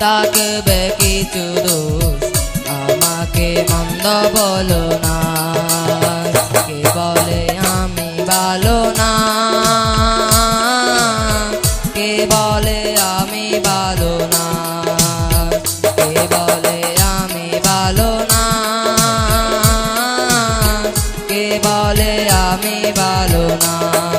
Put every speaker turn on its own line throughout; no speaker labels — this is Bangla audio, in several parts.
থাকবে কিছু দোষ? আমাকে মন্দ বলো না। কে বলে আমি ভালো না? কে বলে আমি ভালো না? কে বলে আমি ভালো না? কে বলে আমি ভালো না?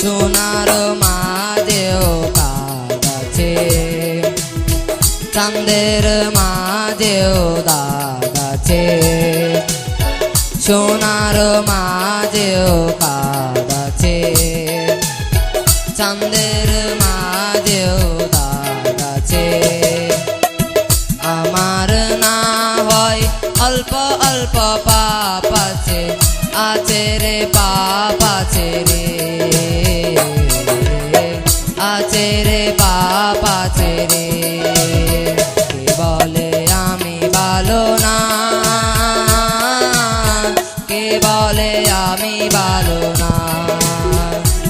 সোনার মাঝেও কাজ আছে। চাঁদের মাঝেও দাগ আছে। সোনার মাঝেও কাজ আছে। চাঁদের মাঝেও দাগ আছে। আমার না হয় অল্প অল্প পাপ আছে। আছে রে পাপ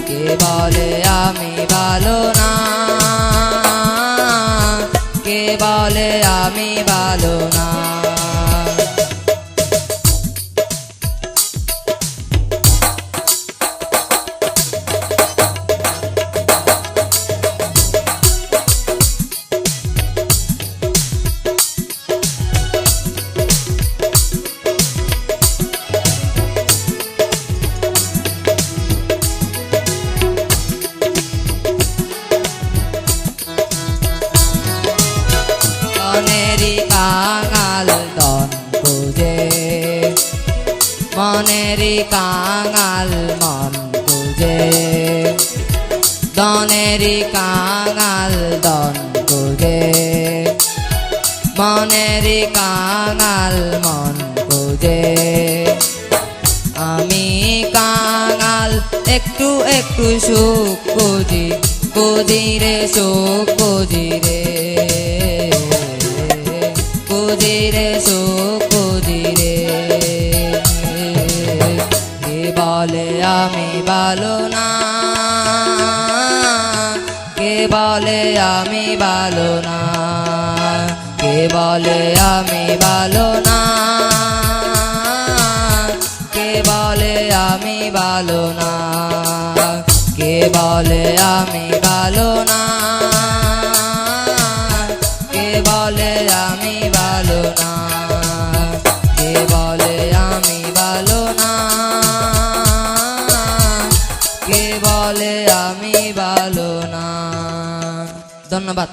কে বলে আমি ভালো না? কে বলে আমি ভালো না? মনেরই কাঙাল দন খুঁজে। মনেরই কাঙাল মন খুঁজে। দনেরই কাঙাল দন খুঁজে। মনেরই কাঙাল মন খুঁজে। আমি কাঙাল, একটু একটু সুখ খুঁজি খুঁজি রে সুখ খুঁজি রে। আমি ভালো না। কে বলে আমি ভালো না? কে বলে আমি ভালো না? কে বলে আমি ভালো না? কে বলে আমি ভালো না? কে বলে আমি কে বলে আমি ভালো না? ধন্যবাদ।